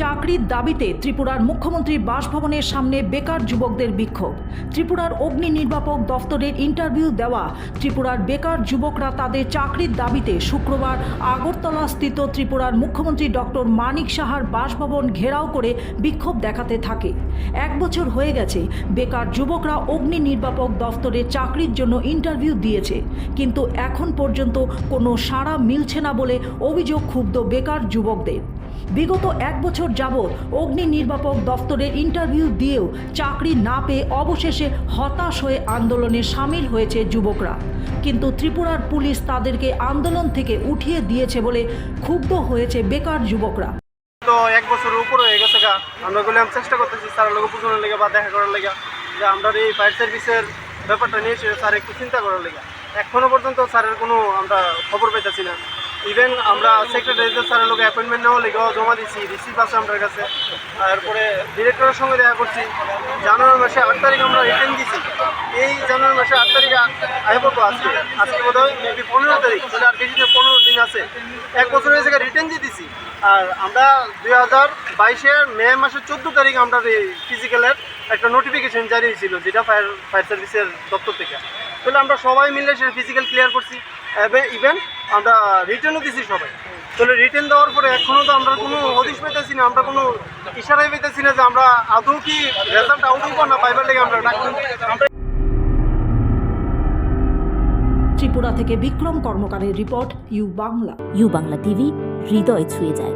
চাকরির দাবিতে ত্রিপুরার মুখ্যমন্ত্রী বাসভবনের সামনে বেকার যুবকদের বিক্ষোভ। ত্রিপুরার অগ্নি নির্বাপক দফতরের ইন্টারভিউ দেওয়া, ত্রিপুরার বেকার যুবকরা তাদের চাকরির দাবিতে শুক্রবার আগরতলা স্থিত ত্রিপুরার মুখ্যমন্ত্রী ডক্টর মানিক সাহার বাসভবন ঘেরাও করে বিক্ষোভ দেখাতে থাকে। এক বছর হয়ে গেছে, বেকার যুবকরা অগ্নি নির্বাপক দফতরে চাকরির জন্য ইন্টারভিউ দিয়েছে, কিন্তু এখন পর্যন্ত কোনো সাড়া মিলছে না বলে অভিযোগ ক্ষুব্ধ বেকার যুবকদের। বিগত এক বছর যাবৎ অগ্নি নির্বাপক দফতরের ইন্টারভিউ দিয়েও চাকরি না পেয়ে অবশেষে হতাশ হয়ে আন্দোলনে সামিল হয়েছে যুবকরা। কিন্তু ত্রিপুরার পুলিশ তাদেরকে আন্দোলন থেকে উঠিয়ে দিয়েছে বলে ক্ষুব্ধ হয়েছে বেকার যুবকরা। তো এক বছরের উপর হয়ে গেছে গা। আমরা বললাম চেষ্টা করতেছি স্যারের লোক বুঝানোর লেগে বা দেখা করার লেগে। যে আমরা এই ফায়ার সার্ভিসের ব্যাপারটা নিয়ে স্যার একটু চিন্তা করার লেগে। এখনও পর্যন্ত স্যারের কোনো আমরা খবর পেতেছি না। ইভেন আমরা সেক্রেটারিতে স্যারের লোক অ্যাপয়েন্টমেন্ট নেওয়া লেগেও জমা দিচ্ছি রিসিভ আছে আমার কাছে। তারপরে ডিরেক্টরের সঙ্গে দেখা করছি। জানুয়ারি মাসে আট তারিখ আমরা রিটার্ন দিছি। এই জানুয়ারি মাসে আট তারিখে আয় পড়ব আজকে আজকে বোধ হয় মেবি পনেরো তারিখ, তাহলে আর বেশি পনেরো দিন আছে। এক বছরের জায়গায় রিটার্ন দিয়ে দিছি। আর আমরা দুই হাজার বাইশের মে মাসের চোদ্দ তারিখ আমরা এই ফিজিক্যালের একটা নোটিফিকেশন জারি হয়েছিল, যেটা ফায়ার ফায়ার সার্ভিসের দপ্তর থেকে। তাহলে আমরা সবাই মিলে সেটা ফিজিক্যাল ক্লিয়ার করছি। ইভেন আমরা রিটার্নও দিছি সবাই। তাহলে রিটার্ন দেওয়ার পরে এখনও তো আমরা কোনো হদিশ পেতেছি না আমরা কোনো ইশারাই পেতেছি না যে আমরা আদৌ কি রেজাল্ট আউট হইব না পাইবার লেগে আমরা ডাক্তার আমরা ত্রিপুরা থেকে Bikram কর্মকারের report U Bangla. U Bangla TV হৃদয় ছুঁয়ে যায়।